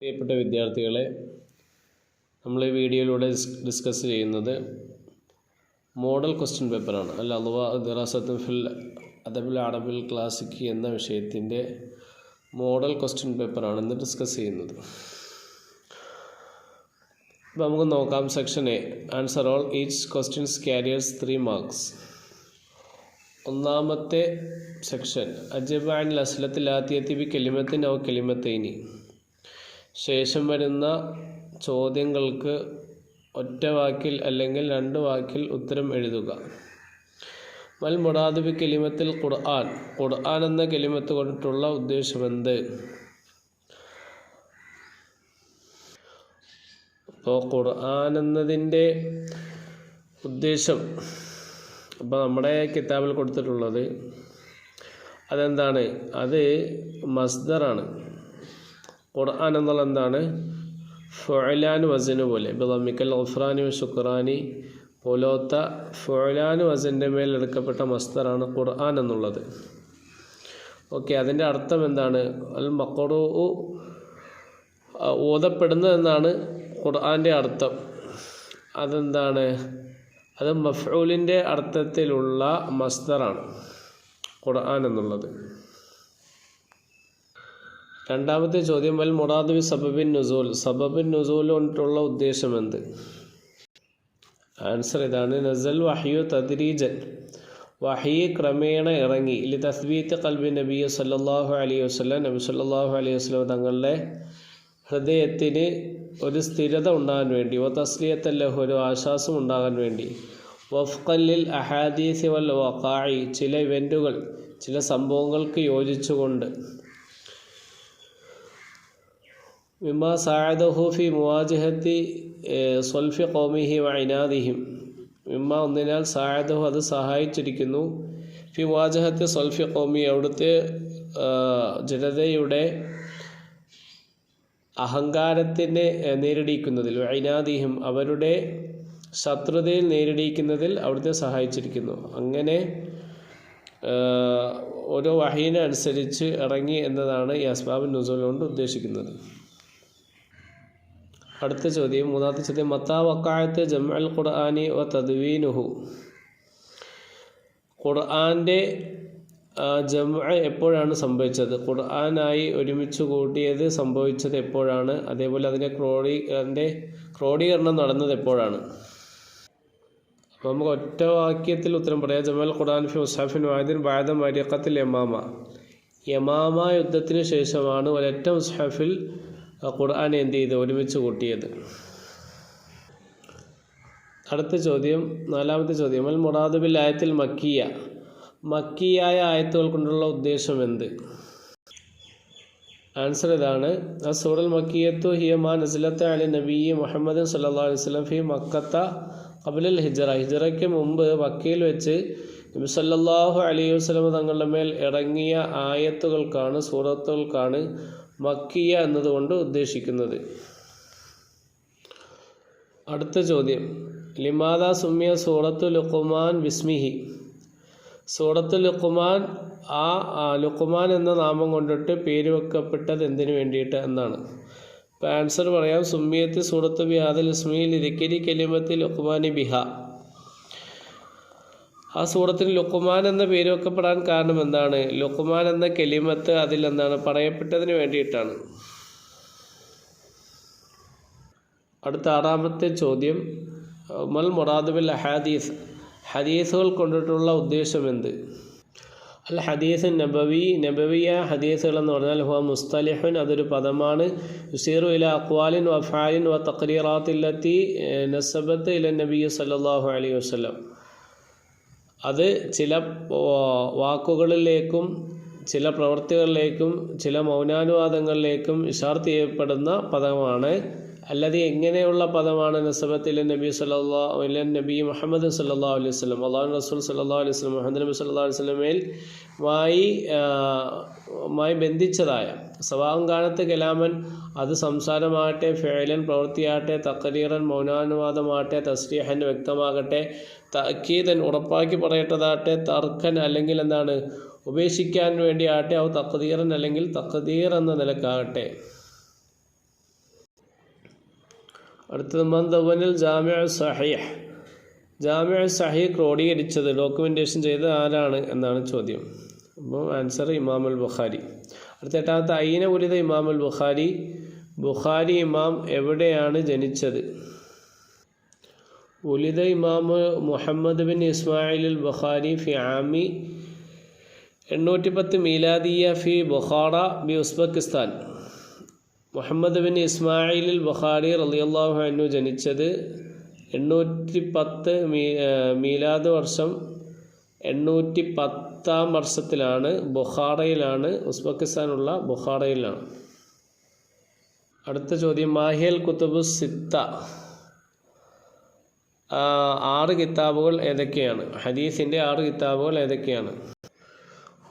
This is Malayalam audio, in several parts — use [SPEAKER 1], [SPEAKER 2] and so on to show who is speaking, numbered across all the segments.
[SPEAKER 1] പ്രിയപ്പെട്ട വിദ്യാർത്ഥികളെ നമ്മൾ ഈ വീഡിയോയിലൂടെ ഡിസ്കസ് ചെയ്യുന്നത് മോഡൽ ക്വസ്റ്റ്യൻ പേപ്പറാണ്. അല്ല അഥവാ ദിറാസത്തും ഫിൽ അദബുൽ അറബിൽ ക്ലാസിക് എന്ന വിഷയത്തിന്റെ മോഡൽ ക്വസ്റ്റ്യൻ പേപ്പറാണ് ഇന്ന് ഡിസ്കസ് ചെയ്യുന്നത്. അപ്പോൾ നമുക്ക് നോക്കാം section A answer all each questions carries three marks. ഒന്നാമത്തെ സെക്ഷൻ അജബാൻ അസ്ലത്തിൽ ആത്തിയത്തി ബി കെലിമത്തിൻ ഔ കെലിമത്തൈനി. ശേഷം വരുന്ന ചോദ്യങ്ങൾക്ക് ഒറ്റ വാക്കിൽ അല്ലെങ്കിൽ രണ്ട് വാക്കിൽ ഉത്തരം എഴുതുക. മൽ മുറാദിബി കെലിമത്തിൽ ഖുർആൻ. ഖുർആൻ എന്ന കെലിമത്ത് കൊണ്ടിട്ടുള്ള ഉദ്ദേശമെന്ത് അപ്പോൾ ഖുർആൻ എന്നതിന്റെ ഉദ്ദേശം അപ്പോൾ നമ്മുടെ കിതാബിൽ കൊടുത്തിട്ടുള്ളത് അതെന്താണ്? അത് മസ്ദറാണ്. ഖുർആൻ എന്നുള്ള എന്താണ് ഫുലാൻ വസന് പോലെ. ബിളമിക്കൽ ഉഫ്രാനി ശുക്രാനി. പോലോത്ത ഫുലാൻ വസന്റെ മേൽ എടുക്കപ്പെട്ട മസ്ദറാണ് ഖുർആൻ എന്നുള്ളത്. ഓക്കെ അതിന്റെ അർത്ഥം എന്താണ്? അൽ മക്കറു ഓതപ്പെടുന്നത് എന്നാണ് ഖുർആന്റെ അർത്ഥം. അതെന്താണ്? അത് മഫ്ഊലിന്റെ അർത്ഥത്തിലുള്ള മസ്തറാണ് ഖുർആൻ എന്നുള്ളത്. രണ്ടാമത്തെ ചോദ്യം വൽ മുറാദബി സബബിൻ നുസൂൽ. സബബിൻ നുസൂൽ കൊണ്ടുള്ള ഉദ്ദേശം എന്ത്? ആൻസർ ഇതാണ് നസൽ വഹിയു തദ്രീജൻ. വഹി ക്രമേണ ഇറങ്ങി. ലി തസ്ബീത്ത് കൽബി നബിയ സല്ലാഹു അലൈഹി വസ്ലം നബി സല്ലാഹു അലൈഹി വസ്ലം തങ്ങളുടെ ഹൃദയത്തിന് ഒരു സ്ഥിരത ഉണ്ടാകാൻ വേണ്ടി ഓ തസ്ലിയത്തല്ലഹു ഒരു ആശ്വാസം ഉണ്ടാകാൻ വേണ്ടി. വഫ്കല്ലിൽ അഹാദീസ് വൽ വക്കായി ചില ഇവന്റുകൾ ചില സംഭവങ്ങൾക്ക് യോജിച്ചുകൊണ്ട്. മിമ്മ സായദഹു ഫി മുവാജിഹത്തി സൊൽഫി കോമിഹി വൈനാദിഹിം മിമ്മ ഒന്നിനാൽ സായദഹു അത് സഹായിച്ചിരിക്കുന്നു. ഫി മുവാജഹത്തി സൊൽഫി കോമി അവിടുത്തെ ജനതയുടെ അഹങ്കാരത്തിനെ നേരിടിക്കുന്നതിൽ വൈനാദിഹിം അവരുടെ ശത്രുതയിൽ നേരിടിക്കുന്നതിൽ അവിടുത്തെ സഹായിച്ചിരിക്കുന്നു. അങ്ങനെ ഓരോ വഹീനനുസരിച്ച് ഇറങ്ങി എന്നതാണ് ഈ അസ്ബാബിൻ നുസൂൽ കൊണ്ട് ഉദ്ദേശിക്കുന്നത്. അടുത്ത ചോദ്യം മൂന്നാമത്തെ ചോദ്യം മത്താ വക്കായത്ത് ജം അൽ ഖുർആാനി വ തദ്വീനുഹു. ഖുർആാന്റെ ജമ എപ്പോഴാണ് സംഭവിച്ചത്? ഖുർആാനായി ഒരുമിച്ച് കൂട്ടിയത് സംഭവിച്ചത് എപ്പോഴാണ്? അതേപോലെ അതിന്റെ ക്രോഡീ അതിന്റെ ക്രോഡീകരണം നടന്നത് എപ്പോഴാണ്? അപ്പോൾ നമുക്ക് ഒറ്റ വാക്യത്തിൽ ഉത്തരം പറയാം. ജമൽ ഖുർആൻ ഫി മുസാഫിൻ വാദിൻ ബാദ മരിയക്കത്തിൽ യമാമ. യമാമ യുദ്ധത്തിന് ശേഷമാണ് ഒരൊറ്റ മുസ്ഹഫിൽ ഖുർആൻ എന്ത് ചെയ്ത്? ഒരുമിച്ച് കൂട്ടിയത്. അടുത്ത ചോദ്യം നാലാമത്തെ ചോദ്യം. അൽ മുറാദുബിൽ ആയത്തിൽ മക്കിയ. മക്കിയായ ആയത്തുകൾ കൊണ്ടുള്ള ഉദ്ദേശം എന്ത്? ആൻസർ ഇതാണ്. സൂറൽ മക്കിയത്തു ഹിയമാ നസിലത്ത് അലി നബി മുഹമ്മദ് സല്ലാ അലൈഹി സ്വലം ഫി മക്കത്ത കബിലൽ ഹിജറ. ഹിജറയ്ക്ക് മുമ്പ് മക്കയിൽ വെച്ച് നബി സല്ലാഹു അലൈഹി വസ്ലം തങ്ങളുടെ മേൽ ഇറങ്ങിയ ആയത്തുകൾക്കാണ് സൂറത്തുകൾക്കാണ് മക്കിയ എന്നതുകൊണ്ട് ഉദ്ദേശിക്കുന്നത്. അടുത്ത ചോദ്യം. ലിമാദ സുമിയ സൂറത്തു ലുക്കുമാൻ വിസ്മിഹി സൂറത്തു ലുക്കുമാൻ ആ ലുക്കുമാൻ എന്ന നാമം കൊണ്ടിട്ട് പേര് വെക്കപ്പെട്ടത് എന്തിനു വേണ്ടിയിട്ട് എന്നാണ്. ഇപ്പോൾ ആൻസർ പറയാം. സുമ്മിയത്ത് സൂറത്ത് ബിഹാദിൽ ഇസ്മിയിൽ ഇരിക്കരി കലിമത്തിൽ ലുക്കുമാനി ബിഹ. ആ സൂറത്തിന് ലുക്കുമാൻ എന്ന പേര് വെക്കപ്പെടാൻ കാരണം എന്താണ്? ലുക്കുമാൻ എന്ന കെലിമത്ത് അതിൽ എന്താണ്? പറയപ്പെട്ടതിന് വേണ്ടിയിട്ടാണ്. അടുത്ത ആറാമത്തെ ചോദ്യം. മൽ മുറാദുബിൽ ഹദീസ് ഹദീസുകൾ കൊണ്ടിട്ടുള്ള ഉദ്ദേശം എന്ത്? അൽ ഹദീസ് നബവി. നബവിയ ഹദീസുകൾ എന്ന് പറഞ്ഞാൽ ഹുവ മുസ്തലിഹുൻ അതൊരു പദമാണ്. യുസീറു ഇല അക്വാലിൻ വഫാലിൻ വ തക്രീറാത്തില്ലത്തി നസബത്ത് ഇല നബി സല്ലാഹു അലൈഹി വസ്ലം അത് ചില വാക്കുകളിലേക്കും ചില പ്രവൃത്തികളിലേക്കും ചില മൗനാനുവാദങ്ങളിലേക്കും ഇഷാർത്ത് ചെയ്യപ്പെടുന്ന പദമാണ്. അല്ലാതെ എങ്ങനെയുള്ള പദമാണ് നസബത്തിൽ നബി സല്ലാ നബി മുഹമ്മദ് സല്ലാ അലൈഹി വസ്ലം അള്ളാഹു റസൂൽ സല്ലാ അലൈഹി വസ്ലം മുഹമ്മദ് നബി സല്ലാ അലൈഹി വസ്ലമേൽ മായി മായി ബന്ധിച്ചതായ സവാം കാലത്ത് കലാമൻ അത് സംസാരമാകട്ടെ ഫേലൻ പ്രവൃത്തിയാകട്ടെ തക്കരീറൻ മൗനാനുവാദമാകട്ടെ തസ്രീഹൻ വ്യക്തമാകട്ടെ തക്കീതൻ ഉറപ്പാക്കി പറയട്ടതാകട്ടെ തർക്കൻ അല്ലെങ്കിൽ എന്താണ് ഉപേക്ഷിക്കാൻ വേണ്ടിയാകട്ടെ അവ തക്കതീറൻ അല്ലെങ്കിൽ തക്കതീർ എന്ന നിലക്കാകട്ടെ. അടുത്തത് മന്ദവനിൽ ജാമ്യ സഹീഹ്. ജാമ്യ സഹീഹ് ക്രോഡീകരിച്ചത് ഡോക്യുമെന്റേഷൻ ചെയ്തത് ആരാണ് എന്നാണ് ചോദ്യം. അപ്പോൾ ആൻസർ ഇമാം അൽ ബുഖാരി അടുത്ത എട്ടാമത്തെ അയിന ഉലിത ഇമാം അൽ ബുഖാരി ബുഖാരി ഇമാം എവിടെയാണ് ജനിച്ചത്? ഉലിത Imam Muhammad bin Ismail al Bukhari ഫി ആമി എണ്ണൂറ്റി പത്ത് മീലാദിയ ഫി Bukhara B Uzbekistan. Muhammad bin Ismail al Bukhari റളിയല്ലാഹു അൻഹു ജനിച്ചത് എണ്ണൂറ്റി പത്ത് മീ മീലാദ് വർഷം എണ്ണൂറ്റി പത്താം വർഷത്തിലാണ് ബൊഹാറയിലാണ് ഉസ്ബെക്കിസ്ഥാനുള്ള ബൊഹാറയിലാണ് അടുത്ത ചോദ്യം മാഹിയൽ കുത്തുബ് സിത്ത. ആറ് കിതാബുകൾ ഏതൊക്കെയാണ്? ഹദീസിന്റെ ആറ് കിതാബുകൾ ഏതൊക്കെയാണ്?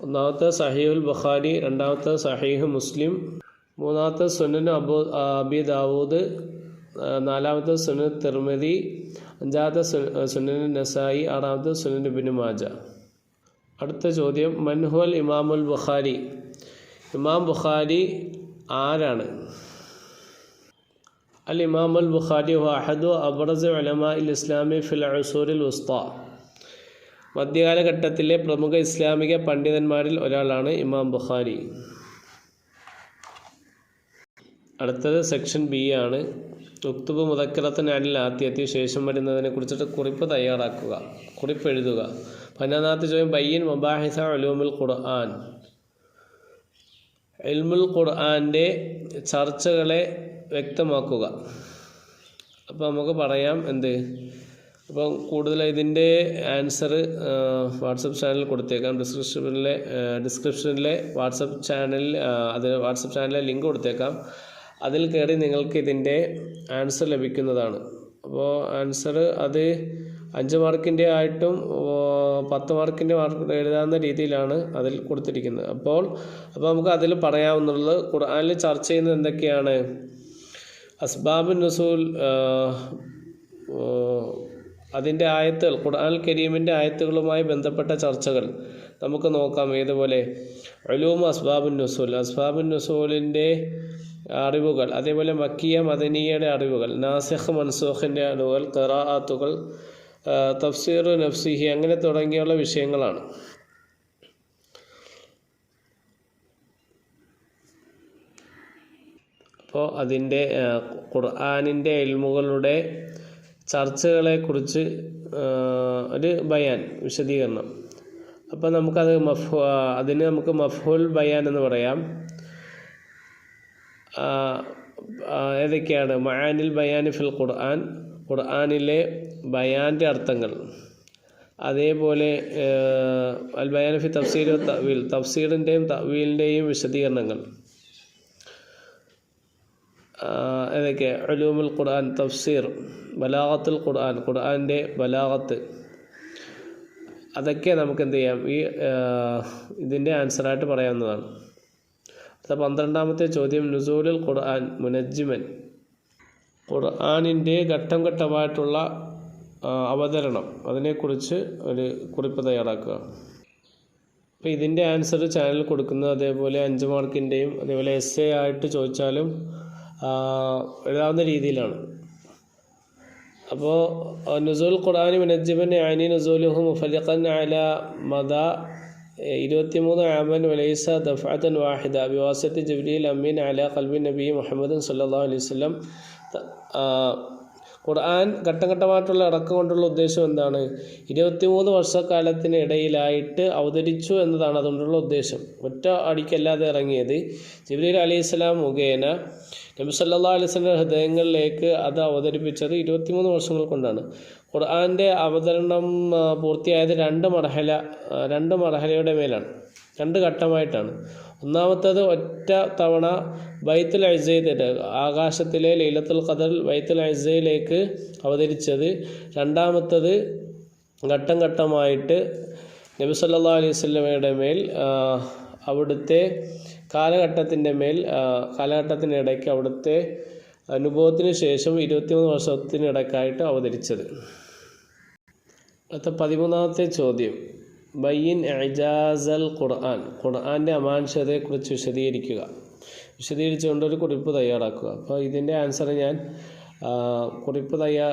[SPEAKER 1] ഒന്നാമത്തെ സഹീഹുൽ ബുഖാരി രണ്ടാമത്തെ സഹീഹ് മുസ്ലിം മൂന്നാമത്തെ സുനൻ അബു അബി ദാവൂദ് നാലാമത്തെ സുനൻ തിർമതി അഞ്ചാമത്തെ സുനൻ നസായി ആറാമത്തെ സുനൻ ബിൻ മാജ. അടുത്ത ചോദ്യം മൻഹുൽ ഇമാമുൽ ബുഖാരി. ഇമാം ബുഖാരി ആരാണ്? അൽ ഇമാം ബുഖാരി വാഹദു അബ്രസ് അലമ ഇൽ ഇസ്ലാമി ഫിൽ അസൂറിൽ ഉസ്ത മധ്യകാലഘട്ടത്തിലെ പ്രമുഖ ഇസ്ലാമിക പണ്ഡിതന്മാരിൽ ഒരാളാണ് ഇമാം ബുഖാരി. അടുത്തത് സെക്ഷൻ ബി ആണ്. ഉക്തുബ് മുതക്കിറത്തിനാലിൽ ആദ്യത്തി ശേഷം വരുന്നതിനെ കുറിച്ചിട്ട് കുറിപ്പ് തയ്യാറാക്കുക കുറിപ്പ് എഴുതുക. പതിനൊന്നാമത്തെ ചോദ്യം ബയ്യൻ മുബാഹിസ അലൂമുൽ ഖുർആൻ. ഇൽമുൽ ഖുർആന്റെ ചർച്ചകളെ വ്യക്തമാക്കുക. അപ്പോൾ നമുക്ക് പറയാം എന്ത്? അപ്പം കൂടുതൽ ഇതിന്റെ ആൻസർ വാട്സപ്പ് ചാനൽ കൊടുത്തേക്കാം. ഡിസ്ക്രിപ്ഷനിലെ ഡിസ്ക്രിപ്ഷനിലെ വാട്സപ്പ് ചാനൽ അത് വാട്സപ്പ് ചാനലിലെ ലിങ്ക് കൊടുത്തേക്കാം. അതിൽ കയറി നിങ്ങൾക്ക് ഇതിന്റെ ആൻസർ ലഭിക്കുന്നതാണ്. അപ്പോൾ ആൻസർ അത് അഞ്ച് മാർക്കിന്റെ ആയിട്ടും പത്ത് മാർക്കിന്റെ മാർക്ക് എഴുതാവുന്ന രീതിയിലാണ് അതിൽ കൊടുത്തിരിക്കുന്നത്. അപ്പോൾ അപ്പോൾ നമുക്ക് അതിൽ പറയാവുന്നുള്ളത് ഖുർആനിൽ ചർച്ച ചെയ്യുന്നത് എന്തൊക്കെയാണ്? അസ്ബാബുൻ നസൂൽ അതിന്റെ ആയത്തുകൾ ഖുർആൻ കരീമിന്റെ ആയത്തുകളുമായി ബന്ധപ്പെട്ട ചർച്ചകൾ. നമുക്ക് നോക്കാം ഏതുപോലെ? അലൂം അസ്ബാബുൻ നസൂൽ അസ്ബാബുൻ നസൂലിന്റെ അറിവുകൾ അതേപോലെ മക്കിയ മദനിയയുടെ അറിവുകൾ നാസിഖ് മൻസൂഖിന്റെ അറിവുകൾ ഖറാഅത്തുകൾ തഫ്സീർ നഫ്സിഹി അങ്ങനെ തുടങ്ങിയുള്ള വിഷയങ്ങളാണ്. അപ്പോൾ അതിന്റെ ഖുർആാനിന്റെ എൽമുകളുടെ ചർച്ചകളെക്കുറിച്ച് കുറിച്ച് ഒരു ബയാൻ വിശദീകരണം. അപ്പോൾ നമുക്കത് മഫ് അതിന് നമുക്ക് മഫ്ഹുൽ ബയാൻ എന്ന് പറയാം. ഏതൊക്കെയാണ്? മയാനിൽ ബയാൻ ഫിൽ ഖുർആൻ ഖുർആനിലെ ബയാന്റെ അർത്ഥങ്ങൾ. അതേപോലെ അൽ ബയാനഫി തഫ്സീർ തവീൽ തഫ്സീറിന്റെയും തവീലിന്റെയും വിശദീകരണങ്ങൾ. ഏതൊക്കെ? അലൂമുൽ ഖുർആൻ തഫ്സീർ ബലാഗത്തുൽ ഖുർആൻ ഖുർആന്റെ ബലാഗത്ത്. അതൊക്കെ നമുക്ക് എന്ത് ചെയ്യാം? ഈ ഇതിന്റെ ആൻസറായിട്ട് പറയാവുന്നതാണ്. അടുത്ത പന്ത്രണ്ടാമത്തെ ചോദ്യം നുസൂലുൽ ഖുർആൻ മുനജ്ജിമൻ. ഖുർആനിന്റെ ഘട്ടം ഘട്ടമായിട്ടുള്ള അവതരണം. അതിനെക്കുറിച്ച് ഒരു കുറിപ്പ് തയ്യാറാക്കുക. അപ്പോൾ ഇതിന്റെ ആൻസർ ചാനലിൽ കൊടുക്കുന്നത് അതേപോലെ അഞ്ച് മാർക്കിന്റെയും അതേപോലെ എസ് എ ആയിട്ട് ചോദിച്ചാലും എഴുതാവുന്ന രീതിയിലാണ്. അപ്പോൾ നുസൂൽ ഖുർആാനി മിനജിബൻ ആനി നുസൂലുഹു മുഫലിഖൻ അല മദ ഇരുപത്തിമൂന്ന് ആമൻ വലൈസ ദഫാത്തൻ വാഹിദ ബിവാസത്തി ജബ്രീൽ അമീൻ അല ഖൽബി നബി മുഹമ്മദ് സല്ലാ അലൈഹി വസല്ലം ഖുർആൻ ഘട്ടം ഘട്ടമായിട്ടുള്ള ഇറക്കം കൊണ്ടുള്ള ഉദ്ദേശം എന്താണ്? ഇരുപത്തിമൂന്ന് വർഷക്കാലത്തിന് ഇടയിലായിട്ട് അവതരിച്ചു എന്നതാണ് അതുകൊണ്ടുള്ള ഉദ്ദേശം. ഒറ്റ അടിക്കല്ലാതെ ഇറങ്ങിയത് ജിബ്രീൽ അലി ഇസ്ലാം മുഖേന നബി സല്ലാ സ്വലം ഹൃദയങ്ങളിലേക്ക് അത് അവതരിപ്പിച്ചത് ഇരുപത്തിമൂന്ന് വർഷങ്ങൾ കൊണ്ടാണ്. ഖുർആന്റെ അവതരണം പൂർത്തിയായത് രണ്ട് മർഹല രണ്ട് മർഹലയുടെ മേലാണ് രണ്ട് ഘട്ടമായിട്ടാണ്. ഒന്നാമത്തത് ഒറ്റ തവണ ബൈത്തുൽ അസയിലേക്ക് ആകാശത്തിലെ ലൈലത്തുൽ ഖദർ ബൈത്തുൽ അജയിലേക്ക് അവതരിച്ചത്. രണ്ടാമത്തത് ഘട്ടം ഘട്ടമായിട്ട് നബി സല്ലാ അലൈഹി മേൽ അവിടുത്തെ കാലഘട്ടത്തിന്റെ മേൽ കാലഘട്ടത്തിനിടയ്ക്ക് അവിടുത്തെ അനുഭവത്തിന് ശേഷം ഇരുപത്തിമൂന്ന് വർഷത്തിനിടയ്ക്കായിട്ട് അവതരിച്ചത്. അടുത്ത പതിമൂന്നാമത്തെ ചോദ്യം. ബയ്യിൻ എജാസൽ ഖുർആൻ. ഖുർആന്റെ അമാനുഷതയെക്കുറിച്ച് വിശദീകരിക്കുക. വിശദീകരിച്ചുകൊണ്ട് ഒരു കുറിപ്പ് തയ്യാറാക്കുക. അപ്പോൾ ഇതിന്റെ ആൻസർ ഞാൻ കുറിപ്പ് തയ്യാ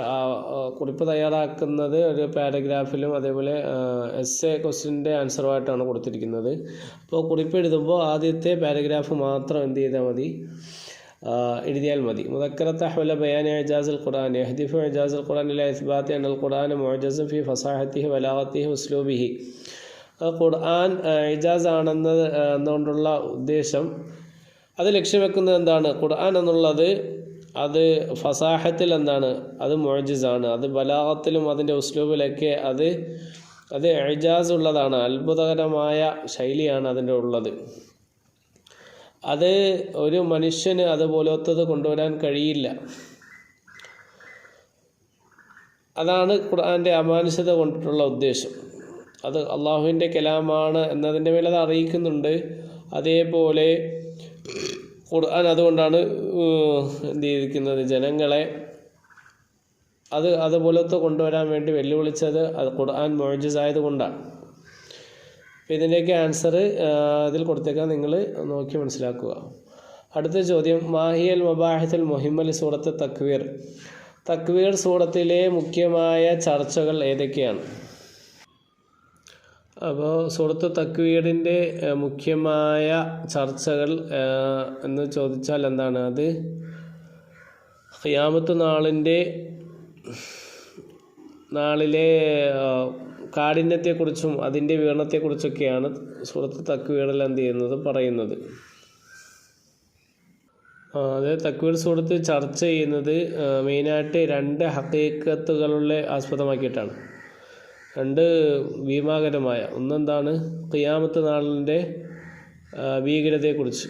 [SPEAKER 1] കുറിപ്പ് തയ്യാറാക്കുന്നത് ഒരു പാരഗ്രാഫിലും അതേപോലെ എസ് എ ക്വസ്റ്റിന്റെ ആൻസറുമായിട്ടാണ് കൊടുത്തിരിക്കുന്നത്. അപ്പോൾ കുറിപ്പ് എഴുതുമ്പോൾ ആദ്യത്തെ പാരഗ്രാഫ് മാത്രം എന്ത് ചെയ്താൽ മതി? എഴുതിയാൽ മതി. മുദക്കറത്ത് ഹുല ബയാൻ ഇജാസ് ഖുർആൻ. എഹ്ദിഫു ഇജാസ് ഖുർആൻ ഇല ഇസ്ബാത്തി അൻ ഖുർആൻ മുഅജസും ഫി ഫസാഹത്തിഹി വലാഹത്തിഹി ഉസ്ലൂബിഹി. ഖുർആൻ ഇജാസ് ആണെന്ന് എന്നുകൊണ്ടുള്ള ഉദ്ദേശം. അത് ലക്ഷ്യം വെക്കുന്നത് എന്താണ്? ഖുർആൻ എന്നുള്ളത് അത് ഫസാഹത്തിൽ എന്താണ്? അത് മുഅജിസാണ്. അത് ബലാഹത്തിലും അതിന്റെ ഉസ്ലൂബിലൊക്കെ അത് അത് ഇജാസ് ഉള്ളതാണ്. അത്ഭുതകരമായ ശൈലിയാണ് അതിന്റെ ഉള്ളത്. അത് ഒരു മനുഷ്യന് അതുപോലത്തത് കൊണ്ടുവരാൻ കഴിയില്ല. അതാണ് ഖുർആന്റെ അമാനുഷത കൊണ്ടിട്ടുള്ള ഉദ്ദേശം. അത് അള്ളാഹുവിന്റെ കലാമാണ് എന്നതിന്റെ മേലെ അത് അറിയിക്കുന്നുണ്ട്. അതേപോലെ ഖുർആൻ അതുകൊണ്ടാണ് എന്ത് ചെയ്തിരിക്കുന്നത്? ജനങ്ങളെ അത് അതുപോലത്തെ കൊണ്ടുവരാൻ വേണ്ടി വെല്ലുവിളിച്ചത് അത് ഖുർആൻ മോജസ് കൊണ്ടാണ് അപ്പോൾ ഇതിന്റെയൊക്കെ ആൻസർ ഇതിൽ കൊടുത്തേക്കാൻ നിങ്ങൾ നോക്കി മനസ്സിലാക്കുക. അടുത്ത ചോദ്യം മാഹിയൽ മബാഹിത്തുൽ മുഹിമ്മൽ സൂറത്ത് തക്വീർ. തക്വീർ സൂറത്തിലെ മുഖ്യമായ ചർച്ചകൾ ഏതൊക്കെയാണ്? അപ്പോൾ സൂറത്ത് തക്വീറിന്റെ മുഖ്യമായ ചർച്ചകൾ എന്ന് ചോദിച്ചാൽ എന്താണ്? അത് ഖിയാമത്ത് നാളിന്റെ നാളിലെ കാഠിന്യത്തെക്കുറിച്ചും അതിന്റെ വിവരണത്തെക്കുറിച്ചൊക്കെയാണ് സുഹൃത്ത് തക്വീറിൽ എന്ത് ചെയ്യുന്നത് പറയുന്നത്. അത് തക്വീർ സുഹൃത്ത് ചർച്ച ചെയ്യുന്നത് മെയിനായിട്ട് രണ്ട് ഹക്കീക്കത്തുകളുടെ ആസ്പദമാക്കിയിട്ടാണ്. രണ്ട് ഭീമാകരമായ ഒന്നെന്താണ് ഖിയാമത്ത് നാളിന്റെ ഭീകരതയെക്കുറിച്ച്.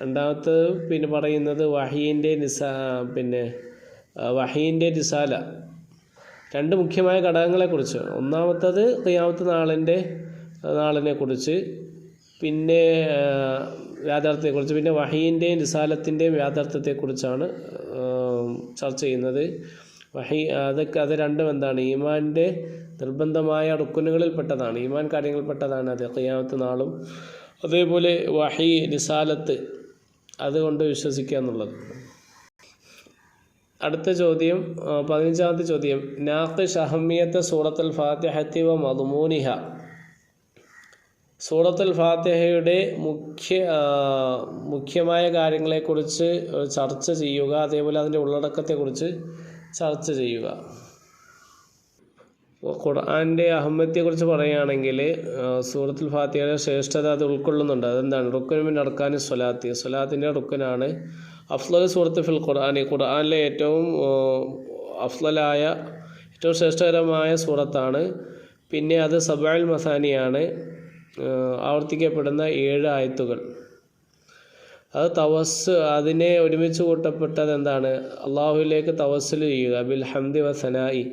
[SPEAKER 1] രണ്ടാമത്തെ പിന്നെ പറയുന്നത് വഹീന്റെ നിസാ പിന്നെ വഹീന്റെ നിസാല രണ്ട് മുഖ്യമായ ഘടകങ്ങളെക്കുറിച്ച്. ഒന്നാമത്തത് ഖിയാമത്ത് നാളിന്റെ നാളിനെക്കുറിച്ച്. പിന്നെ യാഥാർത്ഥ്യത്തെക്കുറിച്ച്. പിന്നെ വഹീന്റെയും നിസാലത്തിന്റെയും യാഥാർത്ഥ്യത്തെക്കുറിച്ചാണ് ചർച്ച ചെയ്യുന്നത്. വഹി അതൊക്കെ അത് രണ്ടും എന്താണ്? ഈമാന്റെ നിർബന്ധമായ റുക്കുനുകളിൽപ്പെട്ടതാണ്. ഈമാൻ കാര്യങ്ങളിൽപ്പെട്ടതാണ് അത് ഖിയാമത്ത് നാളും. അതേപോലെ വഹി നിസാലത്ത് അതുകൊണ്ട് വിശ്വസിക്കുക എന്നുള്ളത്. അടുത്ത ചോദ്യം പതിനഞ്ചാമത്തെ ചോദ്യം. നാഖിഷ് അഹമ്മിയത്ത് സൂറത്തുൽ ഫാത്തിഹത്തി വ സൂറത്തുൽ ഫാത്തിഹയുടെ മുഖ്യ മുഖ്യമായ കാര്യങ്ങളെക്കുറിച്ച് ചർച്ച ചെയ്യുക അതേപോലെ അതിന്റെ ഉള്ളടക്കത്തെക്കുറിച്ച് ചർച്ച ചെയ്യുക. ഖുർആാന്റെ അഹമ്മത്തിയെക്കുറിച്ച് പറയുകയാണെങ്കിൽ സൂറത്തുൽ ഫാത്തിഹയുടെ ശ്രേഷ്ഠത അത് ഉൾക്കൊള്ളുന്നുണ്ട്. അതെന്താണ്? റുക്കനുമിൻ അടക്കാൻ സ്വലാത്തി. സ്വലാത്തിന്റെ റുക്കനാണ് അഫ്ലൽ സുഹൃത്ത് ഫിൽ ഖുർആൻ ഖുർആാനിലെ ഏറ്റവും അഫ്ലലായ ഏറ്റവും ശ്രേഷ്ഠകരമായ സൂറത്താണ്. പിന്നെ അത് സബാൽ മസാനിയാണ് ആവർത്തിക്കപ്പെടുന്ന ഏഴ് ആയത്തുകൾ. അത് തവസ് അതിനെ ഒരുമിച്ച് കൂട്ടപ്പെട്ടത് എന്താണ്? അള്ളാഹുവിലേക്ക് തവസ്സിൽ ചെയ്യുക. ബിൽ ഹംദി വസനായി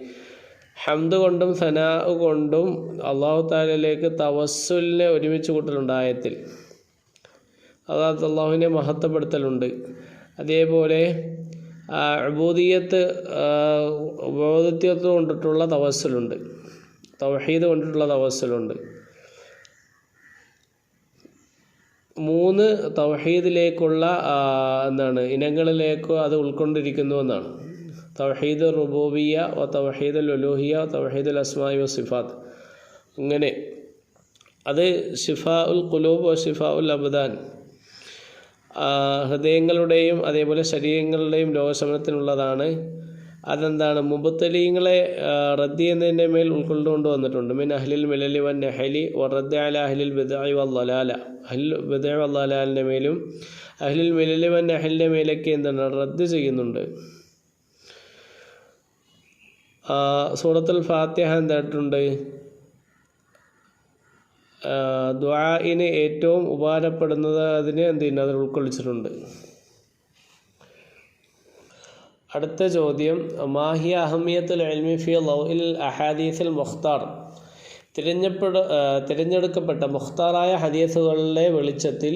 [SPEAKER 1] ഹംദ് കൊണ്ടും സനാ കൊണ്ടും അള്ളാഹു താലയിലേക്ക് തവസ്സുലിനെ ഒരുമിച്ച് കൂട്ടലുണ്ട് ആയത്തിൽ. അതായത് അള്ളാഹുവിനെ മഹത്വപ്പെടുത്തലുണ്ട്. അതേപോലെ അബൂദിയത്ത് ബോധത്യത്ത് കൊണ്ടിട്ടുള്ള തവസ്സലുണ്ട്. തവഹീദ് കൊണ്ടിട്ടുള്ള തവസ്സലുണ്ട്. മൂന്ന് തവഹീദിലേക്കുള്ള എന്താണ് ഇനങ്ങളിലേക്ക് അത് ഉൾക്കൊണ്ടിരിക്കുന്നു എന്നാണ്. തവഹീദ് റുബോബിയ വ തവഹീദ് ഉലൂഹിയ തവഹീദ് അസ്മായി വ സിഫാത്ത്. അങ്ങനെ അത് ഷിഫാ ഉൽ കുലൂബ് വ ഷിഫാ ഉൽ അബ്ദാൻ. ഹൃദയങ്ങളുടെയും അതേപോലെ ശരീരങ്ങളുടെയും രോഗശമനത്തിനുള്ളതാണ്. അതെന്താണ്? മുബത്തലീങ്ങളെ റദ്ദ് ചെയ്യുന്നതിന്റെ മേൽ ഉൾക്കൊണ്ടുകൊണ്ട് വന്നിട്ടുണ്ട്. മീൻ അഹ്ലിൽ മിലലി വൻ നഹലി റദ്ദ് അല അഹ്ലിൽ ബിദായ് വല്ലാല അഹ്ലിൽ ബിദായ് വല്ലാലിന്റെ മേലും അഹ്ലിൽ മിലലി വൻ നഹലിന്റെ മേലൊക്കെ എന്താണ്? റദ്ദ് ചെയ്യുന്നുണ്ട്. സൂറത്തുൽ ഫാത്തിഹ എന്തായിട്ടുണ്ട്? ദ്വാഇന് ഏറ്റവും ഉപകാരപ്പെടുന്നത് അതിന് എന്ത് ചെയ്യുന്നു? അതിൽ ഉൾക്കൊള്ളിച്ചിട്ടുണ്ട്. അടുത്ത ചോദ്യം മാഹിയ അഹമിയത്തുൽ അൽമി ഫി ലൗഇൽ അഹാദീസിൽ മുഖ്താർ. തിരഞ്ഞെപ്പെട തിരഞ്ഞെടുക്കപ്പെട്ട മുഖ്താറായ ഹദീസുകളിലെ വെളിച്ചത്തിൽ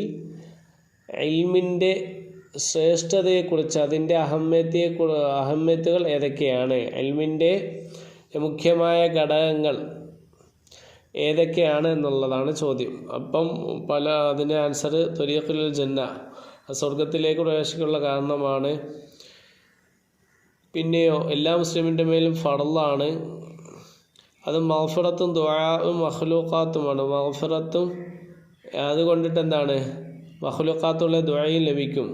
[SPEAKER 1] എൽമിന്റെ ശ്രേഷ്ഠതയെക്കുറിച്ച് അതിന്റെ അഹമ്മത്തെ അഹമ്മത്തുകൾ ഏതൊക്കെയാണ്? എൽമിന്റെ മുഖ്യമായ ഘടകങ്ങൾ ഏതൊക്കെയാണ് എന്നുള്ളതാണ് ചോദ്യം. അപ്പം പല അതിന്റെ ആൻസർ തൊരിയക്കുൽ ജന്ന. സ്വർഗത്തിലേക്ക് പ്രവേശിക്കാനുള്ള കാരണമാണ്. പിന്നെയോ എല്ലാ മുസ്ലിമിന്റെ മേലും ഫടലാണ് അത് മഹഫറത്തും ദുആവും മഹ്ലൂക്കാത്തുമാണ് മഹഫറത്തും അതുകൊണ്ടിട്ട് എന്താണ്? മഹ്ലൂക്കാത്തുള്ള ദുആയും ലഭിക്കും.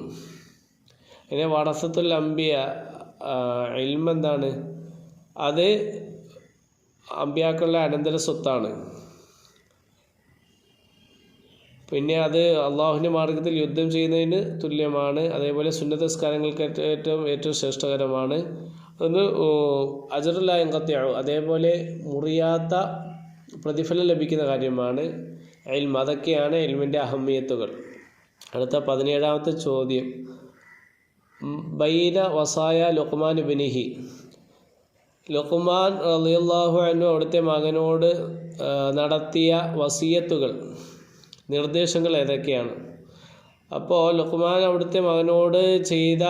[SPEAKER 1] പിന്നെ വടസത്തുൽ അമ്പിയ ഇൽമെന്താണ്? അത് അമ്പിയാക്കളുടെ അനന്തര സ്വത്താണ്. പിന്നെ അത് അള്ളാഹുവിന്റെ മാർഗത്തിൽ യുദ്ധം ചെയ്യുന്നതിന് തുല്യമാണ്. അതേപോലെ സുന്നതസ്കാരങ്ങൾക്ക് ഏറ്റവും ഏറ്റവും ശ്രേഷ്ഠകരമാണ്. അതൊന്ന് അജറുല്ലായും കത്തിയാവും അതേപോലെ മുറിയാത്ത പ്രതിഫലം ലഭിക്കുന്ന കാര്യമാണ് എൽമ അതൊക്കെയാണ് എൽമിന്റെ അഹമ്മിയത്തുകൾ. അടുത്ത പതിനേഴാമത്തെ ചോദ്യം. ബൈന വസായ ലുക്മാൻ ബിനിഹി ലുക്മാൻ അലിയല്ലാഹു അനു അവിടുത്തെ മകനോട് നടത്തിയ വസീയത്തുകൾ നിർദ്ദേശങ്ങൾ ഏതൊക്കെയാണ്? അപ്പോൾ ലുഖ്മാൻ അവിടുത്തെ മകനോട് ചെയ്ത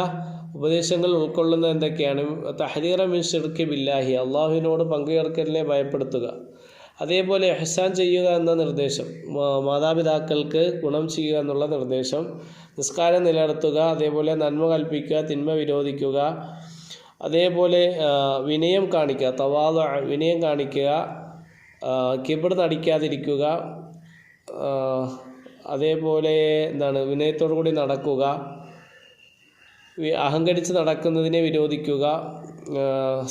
[SPEAKER 1] ഉപദേശങ്ങൾ ഉൾക്കൊള്ളുന്ന എന്തൊക്കെയാണ്? തഹദീറ മിൻ ഷിർക്ക് ബില്ലാഹി അള്ളാഹുവിനോട് പങ്കുചേർക്കലിനെ ഭയപ്പെടുത്തുക. അതേപോലെ എഹ്സാൻ ചെയ്യുക എന്ന നിർദ്ദേശം മാതാപിതാക്കൾക്ക് ഗുണം ചെയ്യുക എന്നുള്ള നിർദ്ദേശം നിസ്കാരം നിലനിർത്തുക അതേപോലെ നന്മ കൽപ്പിക്കുക തിന്മ വിരോധിക്കുക അതേപോലെ വിനയം കാണിക്കുക തവാദ വിനയം കാണിക്കുക കിബിർ നടിക്കാതിരിക്കുക അതേപോലെ എന്താണ് വിനയത്തോടു കൂടി നടക്കുക അഹങ്കരിച്ച് നടക്കുന്നതിനെ വിരോധിക്കുക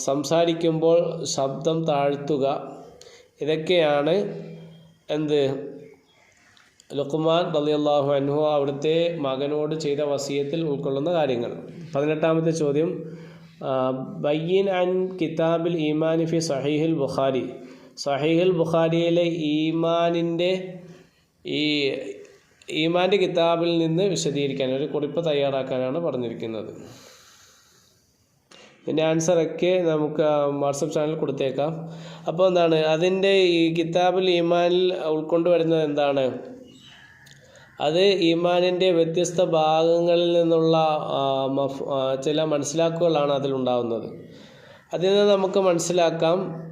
[SPEAKER 1] സംസാരിക്കുമ്പോൾ ശബ്ദം താഴ്ത്തുക ഇതൊക്കെയാണ് എന്ത് ലുക്കുമാൻ റളിയല്ലാഹു അൻഹു അവിടുത്തെ മകനോട് ചെയ്ത വസീയത്തിൽ ഉൾക്കൊള്ളുന്ന കാര്യങ്ങൾ. പതിനെട്ടാമത്തെ ചോദ്യം ബയ്യൻ അൻ കിതാബിൽ ഈമാനി ഫി സഹീഹുൽ ബുഖാരി. സഹീഹുൽ ബുഖാരിയിലെ ഈമാനിന്റെ ഈ ഈമാന്റെ കിതാബിൽ നിന്ന് വിശദീകരിക്കാൻ ഒരു കുറിപ്പ് തയ്യാറാക്കാനാണ് പറഞ്ഞിരിക്കുന്നത്. ഇതിന്റെ ആൻസറൊക്കെ നമുക്ക് വാട്സപ്പ് ചാനൽ കൊടുത്തേക്കാം. അപ്പോൾ എന്താണ് അതിന്റെ ഈ കിതാബിൽ ഈമാനിൽ ഉൾക്കൊണ്ടു വരുന്നത് എന്താണ്? അത് ഈമാനിന്റെ വ്യത്യസ്ത ഭാഗങ്ങളിൽ നിന്നുള്ള ചില മനസ്സിലാക്കുകളാണ് അതിലുണ്ടാകുന്നത് അതിൽ നിന്ന് നമുക്ക് മനസ്സിലാക്കാം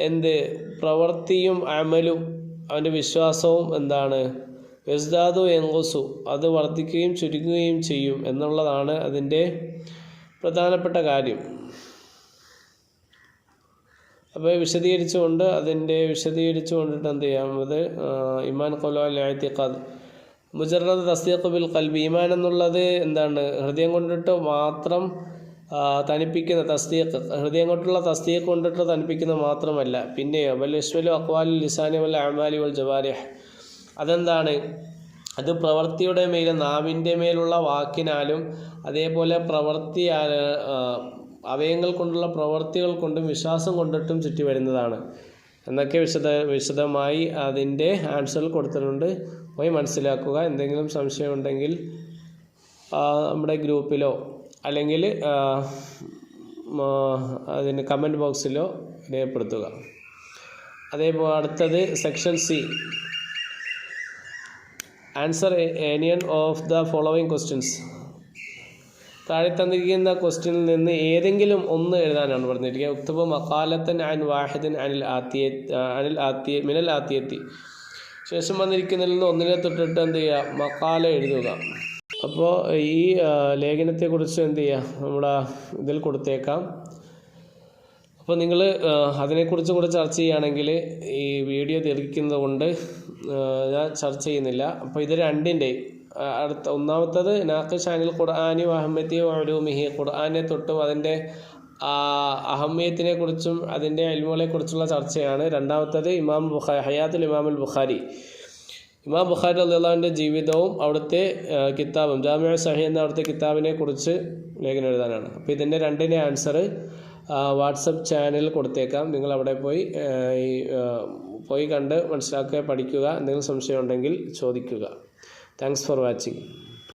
[SPEAKER 1] എന്ത് പ്രവൃത്തിയും അമലും അവന്റെ വിശ്വാസവും എന്താണ്? വെസ്ദാദു എങ്കുസു അത് വർദ്ധിക്കുകയും ചുരുങ്ങുകയും ചെയ്യും എന്നുള്ളതാണ് അതിന്റെ പ്രധാനപ്പെട്ട കാര്യം. അപ്പോൾ വിശദീകരിച്ചുകൊണ്ട് അതിന്റെ വിശദീകരിച്ചു കൊണ്ടിട്ട് എന്ത് ചെയ്യാം? അത് ഇമാൻ കൊലോ കൊലോത്തിഖാദ് മുജറദ് തസ്തീഖ് ബിൽ ഈമാൻ എന്നുള്ളത് എന്താണ്? ഹൃദയം കൊണ്ടിട്ട് മാത്രം തനിപ്പിക്കുന്ന തസ്തീഖ് ഹൃദയം കൊണ്ടുള്ള തസ്തീഖ് കൊണ്ടിട്ട് തനിപ്പിക്കുന്ന മാത്രമല്ല പിന്നെയോ ഇസ്വലു അക്വാലി ലിസാനി വൽ അമാലി വൽ ജവാരിഹ്. അതെന്താണ്? അത് പ്രവൃത്തിയുടെ മേലും നാവിന്റെ മേലുള്ള വാക്കിനാലും അതേപോലെ പ്രവൃത്തി അവയങ്ങൾ കൊണ്ടുള്ള പ്രവൃത്തികൾ കൊണ്ടും വിശ്വാസം കൊണ്ടിട്ടും ചുറ്റി വരുന്നതാണ് എന്നൊക്കെ വിശദ വിശദമായി അതിന്റെ ആൻസറിൽ കൊടുത്തിട്ടുണ്ട്. പോയി മനസ്സിലാക്കുക. എന്തെങ്കിലും സംശയം ഉണ്ടെങ്കിൽ നമ്മുടെ ഗ്രൂപ്പിലോ അല്ലെങ്കിൽ അതിന് കമന്റ് ബോക്സിലോ രേഖപ്പെടുത്തുക. അതേപോലെ അടുത്തത് section C answer any one of the following questions താഴെ തന്നിരിക്കുന്ന ക്വസ്റ്റ്യനിൽ നിന്ന് ഏതെങ്കിലും ഒന്ന് എഴുതാനാണ് പറഞ്ഞിരിക്കുക ഉക്തബ് മക്കാലത്തൻ അൻ വാഹിദൻ അനിൽ ആത്തിയ അനിൽ ആത്തിയ മിനൽ ആത്തിയത്തി. ശേഷം വന്നിരിക്കുന്നതിൽ നിന്ന് ഒന്നിനെ തൊട്ടിട്ട് എന്ത് ചെയ്യുക മക്കാല എഴുതുക. അപ്പോൾ ഈ ലേഖനത്തെക്കുറിച്ച് എന്ത് ചെയ്യുക നമ്മുടെ ഇതിൽ കൊടുത്തേക്കാം. അപ്പോൾ നിങ്ങൾ അതിനെക്കുറിച്ചും കൂടെ ചർച്ച ചെയ്യുകയാണെങ്കിൽ ഈ വീഡിയോ ദീർഘിക്കുന്നത് കൊണ്ട് ഞാൻ ചർച്ച ചെയ്യുന്നില്ല. അപ്പോൾ ഇത് രണ്ടിന്റെ അടുത്ത ഒന്നാമത്തത് നാക്ക് ഷാനിൽ ഖുർആാനി വഹമ്മത്തി അലൂമിഹി ഖുർആാനെ തൊട്ടും അതിന്റെ അഹമ്മയത്തിനെ കുറിച്ചും അതിന്റെ അൽമുകളെ കുറിച്ചുള്ള ചർച്ചയാണ്. രണ്ടാമത്തത് ഇമാം ബുഖാരി ഹയാത്തുൽ ഇമാമുൽ ബുഖാരി. ഇമാം ബുഖാരി അള്ളാഹുവിന്റെ ജീവിതവും അവിടുത്തെ കിതാബും ജാമ്യ സഹി എന്ന അവിടുത്തെ കിതാബിനെ കുറിച്ച് ലേഖനം എഴുതാനാണ്. അപ്പോൾ ഇതിന്റെ രണ്ടിന്റെ ആൻസർ വാട്സപ്പ് ചാനലിൽ കൊടുത്തേക്കാം. നിങ്ങൾ അവിടെ പോയി ഈ പോയി കണ്ട് മനസ്സിലാക്കുക പഠിക്കുക എന്തെങ്കിലും സംശയം ഉണ്ടെങ്കിൽ ചോദിക്കുക. Thanks for watching.